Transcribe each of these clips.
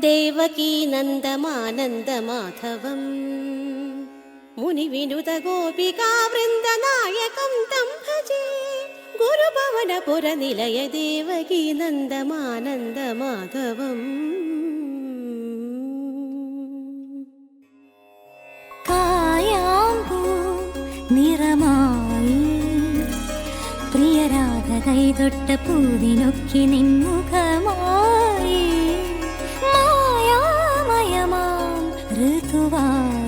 ദേവകീ നന്ദമാനന്ദമാധവം. മുനിവിനുത ഗോപികാ വൃന്ദനായകം തം ഭജേ. ഗുരുഭവനപുര നിലയ ദേവകീ നന്ദമാനന്ദമാധവം. കായാമ്പൂ നിറമായി കൈതൊട്ട പൂവിനൊക്കെ നിൻമുഖമായി. ഋതുവായി കാർനീലച്ചേലുള്ള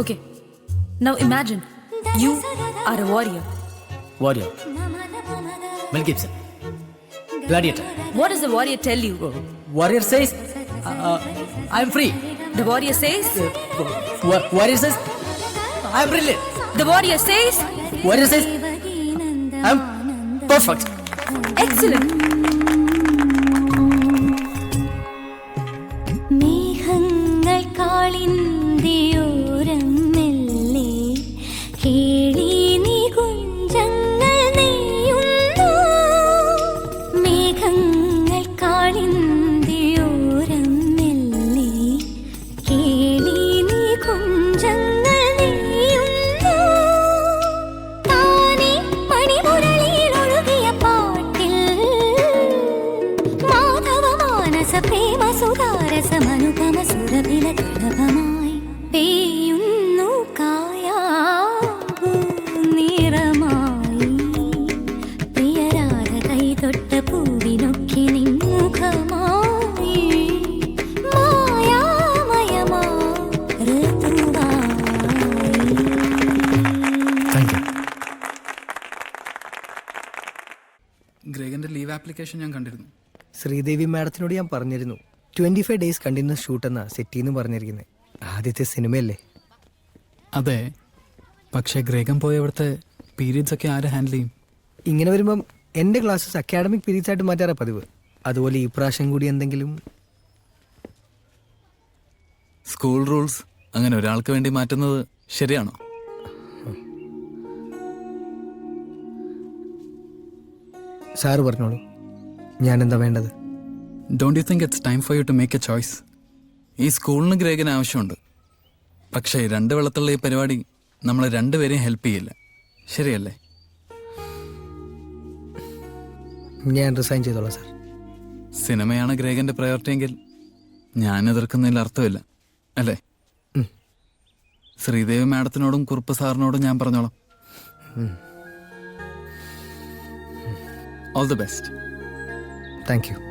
Okay. Now imagine you are a warrior. Warrior. Mel Gibson. Gladiator. What does the warrior tell you? Uh, warrior says, uh, uh, I'm free. The warrior says? Uh, warrior says, I'm brilliant. The warrior says? Warrior says, I'm perfect. Excellent. സുരഭില പെയ്യുന്നു നിറമായി. പൂവിനൊക്കെ നിൻമുഖമായി. മായാമയമാ ഋതുവായി. ഗ്രേഗന്റെ leave application ഞാൻ കണ്ടിരുന്നു. ശ്രീദേവി മാഡത്തിനോട് ഞാൻ പറഞ്ഞിരുന്നു. Twenty five days continuous shoot എന്നാ സെറ്റിന്ന് പറഞ്ഞിരിക്കുന്നത് ആദ്യത്തെ സിനിമയല്ലേ? അതെ. പക്ഷേ ഗ്രേഗം പോയ അവിടുത്തെ പീരീഡ്സ് ഒക്കെ ആര് ഹാൻഡിൽ ചെയ്യും? ഇങ്ങനെ വരുമ്പം എന്റെ ക്ലാസ്സസ് അക്കാഡമിക് പീരീഡ്സ് ആയിട്ട് മാറ്റാറാ പതിവ്. അതുപോലെ ഈ പ്രാവശ്യം കൂടി എന്തെങ്കിലും? സ്കൂൾ റൂൾസ് അങ്ങനെ ഒരാൾക്ക് വേണ്ടി മാറ്റുന്നത് ശരിയാണോ? സാറ് പറഞ്ഞോളൂ. ഞാൻ എന്താ വേണ്ടത്? Don't you think it's time for you to make a choice ഈ സ്കൂളിന് ഗ്രേഗിന് ആവശ്യമുണ്ട്. പക്ഷേ രണ്ട് വെള്ളത്തുള്ള ഈ പരിപാടി നമ്മൾ രണ്ടുപേരെയും ഹെൽപ്പ് ചെയ്യില്ല. ശരിയല്ലേ? ഞാൻ റിസൈൻ ചെയ്തോളാം സാർ സിനിമയാണ് ഗ്രേഗന്റെ പ്രയോറിറ്റി എങ്കിൽ ഞാൻ എതിർക്കുന്നതിൽ അർത്ഥമില്ല. അല്ലേ. ശ്രീദേവി മാഡത്തിനോടും കുറുപ്പ് സാറിനോടും ഞാൻ പറഞ്ഞോളാം. All the best thank you